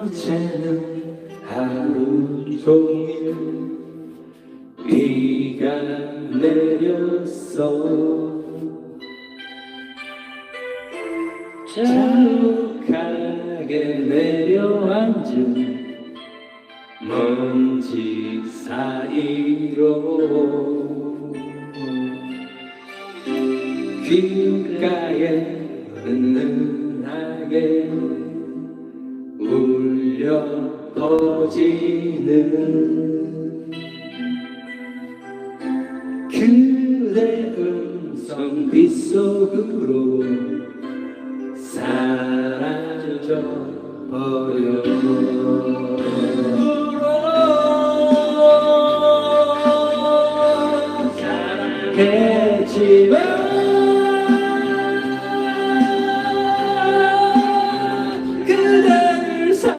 어제는 하루 종일 비가 내렸어 자욱하게 내려앉은 먼지 사이로 귓가에 은은하게 울려 퍼지는 그대 음성 빗속으로 사라져 버려. 사랑해지만